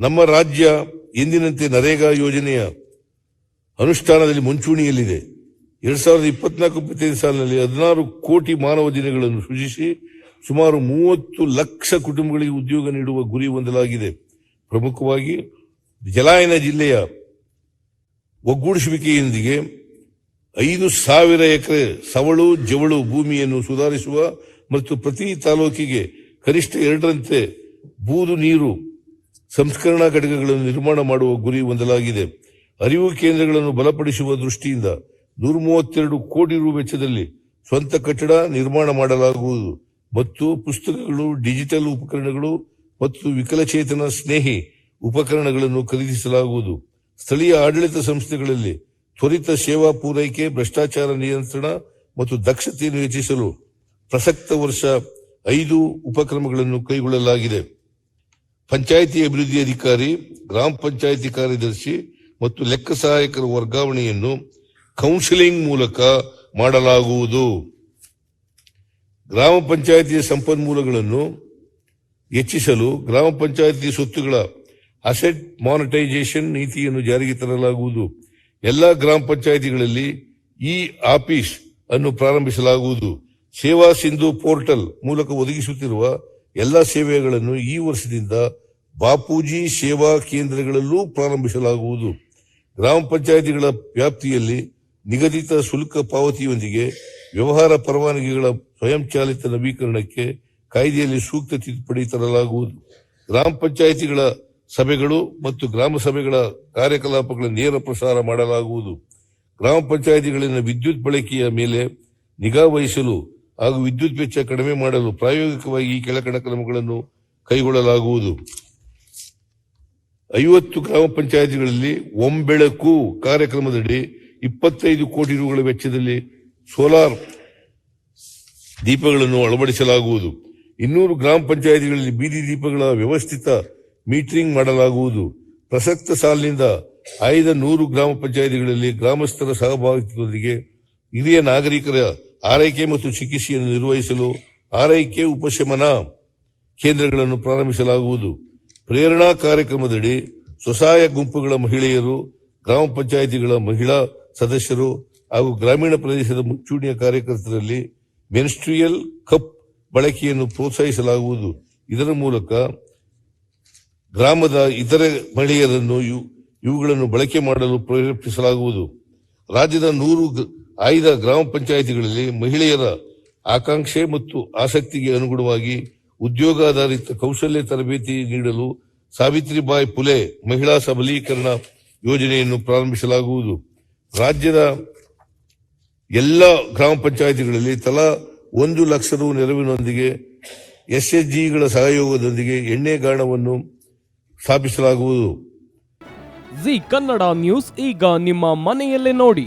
ನಮ್ಮ ರಾಜ್ಯ ಎಂದಿನಂತೆ ನರೇಗಾ ಯೋಜನೆಯ ಅನುಷ್ಠಾನದಲ್ಲಿ ಮುಂಚೂಣಿಯಲ್ಲಿದೆ. ಎರಡ್ ಸಾವಿರದ ಇಪ್ಪತ್ನಾಲ್ಕು ಇಪ್ಪತ್ತೈದು ಸಾಲಿನಲ್ಲಿ ಹದಿನಾರು ಕೋಟಿ ಮಾನವ ದಿನಗಳನ್ನು ಸೃಜಿಸಿ ಸುಮಾರು ಮೂವತ್ತು ಲಕ್ಷ ಕುಟುಂಬಗಳಿಗೆ ಉದ್ಯೋಗ ನೀಡುವ ಗುರಿ ಹೊಂದಲಾಗಿದೆ. ಪ್ರಮುಖವಾಗಿ ಜಲಾಯನ ಜಿಲ್ಲೆಯ ಒಗ್ಗೂಡಿಸುವಿಕೆಯೊಂದಿಗೆ ಐದು ಸಾವಿರ ಎಕರೆ ಸವಳು ಜವಳು ಭೂಮಿಯನ್ನು ಸುಧಾರಿಸುವ ಮತ್ತು ಪ್ರತಿ ತಾಲೂಕಿಗೆ ಕನಿಷ್ಠ ಎರಡರಂತೆ ಬೂದು ನೀರು ಸಂಸ್ಕರಣಾ ಘಟಕಗಳನ್ನು ನಿರ್ಮಾಣ ಮಾಡುವ ಗುರಿ ಹೊಂದಲಾಗಿದೆ. ಅರಿವು ಕೇಂದ್ರಗಳನ್ನು ಬಲಪಡಿಸುವ ದೃಷ್ಟಿಯಿಂದ ನೂರ ಮೂವತ್ತೆರಡು ಕೋಟಿ ರು ವೆಚ್ಚದಲ್ಲಿ ಸ್ವಂತ ಕಟ್ಟಡ ನಿರ್ಮಾಣ ಮಾಡಲಾಗುವುದು. ಮತ್ತು ಪುಸ್ತಕಗಳು, ಡಿಜಿಟಲ್ ಉಪಕರಣಗಳು ಮತ್ತು ವಿಕಲಚೇತನ ಸ್ನೇಹಿ ಉಪಕರಣಗಳನ್ನು ಖರೀದಿಸಲಾಗುವುದು. ಸ್ಥಳೀಯ ಆಡಳಿತ ಸಂಸ್ಥೆಗಳಲ್ಲಿ ತ್ವರಿತ ಸೇವಾ ಪೂರೈಕೆ, ಭ್ರಷ್ಟಾಚಾರ ನಿಯಂತ್ರಣ ಮತ್ತು ದಕ್ಷತೆಯನ್ನು ಹೆಚ್ಚಿಸಲು ಪ್ರಸಕ್ತ ವರ್ಷ ಐದು ಉಪಕ್ರಮಗಳನ್ನು ಕೈಗೊಳ್ಳಲಾಗಿದೆ. ಪಂಚಾಯಿತಿ ಅಭಿವೃದ್ಧಿ ಅಧಿಕಾರಿ, ಗ್ರಾಮ ಪಂಚಾಯಿತಿ ಕಾರ್ಯದರ್ಶಿ ಮತ್ತು ಲೆಕ್ಕ ಸಹಾಯಕರ ವರ್ಗಾವಣೆಯನ್ನು ಕೌನ್ಸಿಲಿಂಗ್ ಮೂಲಕ ಮಾಡಲಾಗುವುದು. ಗ್ರಾಮ ಪಂಚಾಯಿತಿಯ ಸಂಪನ್ಮೂಲಗಳನ್ನು ಹೆಚ್ಚಿಸಲು ಗ್ರಾಮ ಪಂಚಾಯಿತಿ ಸ್ವತ್ತುಗಳ ಅಸೆಟ್ ಮಾನಿಟೈಸೇಷನ್ ನೀತಿಯನ್ನು ಜಾರಿಗೆ ತರಲಾಗುವುದು. ಎಲ್ಲ ಗ್ರಾಮ ಪಂಚಾಯಿತಿಗಳಲ್ಲಿ ಈ ಆಫೀಸ್ ಅನ್ನು ಪ್ರಾರಂಭಿಸಲಾಗುವುದು. ಸೇವಾ ಸಿಂಧು ಪೋರ್ಟಲ್ ಮೂಲಕ ಒದಗಿಸುತ್ತಿರುವ ಎಲ್ಲ ಸೇವೆಗಳನ್ನು ಈ ವರ್ಷದಿಂದ ಬಾಪೂಜಿ ಸೇವಾ ಕೇಂದ್ರಗಳಲ್ಲೂ ಪ್ರಾರಂಭಿಸಲಾಗುವುದು. ಗ್ರಾಮ ಪಂಚಾಯಿತಿಗಳ ವ್ಯಾಪ್ತಿಯಲ್ಲಿ ನಿಗದಿತ ಶುಲ್ಕ ಪಾವತಿಯೊಂದಿಗೆ ವ್ಯವಹಾರ ಪರವಾನಗಿಗಳ ಸ್ವಯಂಚಾಲಿತ ನವೀಕರಣಕ್ಕೆ ಕಾಯ್ದೆಯಲ್ಲಿ ಸೂಕ್ತ ತಿದ್ದುಪಡಿ ತರಲಾಗುವುದು. ಗ್ರಾಮ ಪಂಚಾಯಿತಿಗಳ ಸಭೆಗಳು ಮತ್ತು ಗ್ರಾಮ ಸಭೆಗಳ ಕಾರ್ಯಕಲಾಪಗಳ ನೇರ ಪ್ರಸಾರ ಮಾಡಲಾಗುವುದು. ಗ್ರಾಮ ಪಂಚಾಯಿತಿಗಳಿನ ವಿದ್ಯುತ್ ಬಳಕೆಯ ಮೇಲೆ ನಿಗಾ ವಹಿಸಲು ಹಾಗೂ ವಿದ್ಯುತ್ ವೆಚ್ಚ ಕಡಿಮೆ ಮಾಡಲು ಪ್ರಾಯೋಗಿಕವಾಗಿ ಈ ಕೆಳಕಣ ಕ್ರಮಗಳನ್ನು ಕೈಗೊಳ್ಳಲಾಗುವುದು. ಐವತ್ತು ಗ್ರಾಮ ಪಂಚಾಯಿತಿಗಳಲ್ಲಿ ಒಂಬೆಳಕು ಕಾರ್ಯಕ್ರಮದಡಿ ಇಪ್ಪತ್ತೈದು ಕೋಟಿ ರೂಪಾಯಿ ವೆಚ್ಚದಲ್ಲಿ ಸೋಲಾರ್ ದೀಪಗಳನ್ನು ಅಳವಡಿಸಲಾಗುವುದು. ಇನ್ನೂರು ಗ್ರಾಮ ಪಂಚಾಯಿತಿಗಳಲ್ಲಿ ಬೀದಿ ದೀಪಗಳ ವ್ಯವಸ್ಥಿತ ಮೀಟರಿಂಗ್ ಮಾಡಲಾಗುವುದು. ಪ್ರಸಕ್ತ ಸಾಲಿನಿಂದ ಆಯ್ದ ನೂರು ಗ್ರಾಮ ಪಂಚಾಯಿತಿಗಳಲ್ಲಿ ಗ್ರಾಮಸ್ಥರ ಸಹಭಾಗಿತ್ವದೊಂದಿಗೆ ಹಿರಿಯ ನಾಗರಿಕರ ಆರೈಕೆ ಮತ್ತು ಚಿಕಿತ್ಸೆಯನ್ನು ನಿರ್ವಹಿಸಲು ಆರೈಕೆ, ಉಪಶಮನ ಕೇಂದ್ರಗಳನ್ನು ಪ್ರಾರಂಭಿಸಲಾಗುವುದು. ಪ್ರೇರಣಾ ಕಾರ್ಯಕ್ರಮದಡಿ ಸ್ವಸಹಾಯ ಗುಂಪುಗಳ ಮಹಿಳೆಯರು, ಗ್ರಾಮ ಪಂಚಾಯಿತಿಗಳ ಮಹಿಳಾ ಸದಸ್ಯರು ಹಾಗೂ ಗ್ರಾಮೀಣ ಪ್ರದೇಶದ ಮುಂಚೂಣಿಯ ಕಾರ್ಯಕರ್ತರಲ್ಲಿ ಮೆನ್ಸ್ಟ್ರಿಯಲ್ ಕಪ್ ಬಳಕೆಯನ್ನು ಪ್ರೋತ್ಸಾಹಿಸಲಾಗುವುದು. ಇದರ ಮೂಲಕ ಗ್ರಾಮದ ಇತರೆ ಮಹಿಳೆಯರನ್ನು ಇವು- ಇವುಗಳನ್ನು ಬಳಕೆ ಮಾಡಲು ಪ್ರೇರೇಪಿಸಲಾಗುವುದು. ರಾಜ್ಯದ ನೂರು ಆಯ್ದ ಗ್ರಾಮ ಪಂಚಾಯಿತಿಗಳಲ್ಲಿ ಮಹಿಳೆಯರ ಆಕಾಂಕ್ಷೆ ಮತ್ತು ಆಸಕ್ತಿಗೆ ಅನುಗುಣವಾಗಿ ಉದ್ಯೋಗಾಧಾರಿತ ಕೌಶಲ್ಯ ತರಬೇತಿ ನೀಡಲು ಸಾವಿತ್ರಿಬಾಯಿ ಪುಲೆ ಮಹಿಳಾ ಸಬಲೀಕರಣ ಯೋಜನೆಯನ್ನು ಪ್ರಾರಂಭಿಸಲಾಗುವುದು. ರಾಜ್ಯದ ಎಲ್ಲ ಗ್ರಾಮ ಪಂಚಾಯಿತಿಗಳಲ್ಲಿ ತಲಾ ಒಂದು ಲಕ್ಷ ರು ನೆರವಿನೊಂದಿಗೆ ಎಸ್ಎಸ್ಜಿಗಳ ಸಹಯೋಗದೊಂದಿಗೆ ಎಣ್ಣೆ ಗಾಣವನ್ನು ಸ್ಥಾಪಿಸಲಾಗುವುದು. ಜಿ ಕನ್ನಡ ನ್ಯೂಸ್ ಈಗ ನಿಮ್ಮ ಮನೆಯಲ್ಲೇ ನೋಡಿ.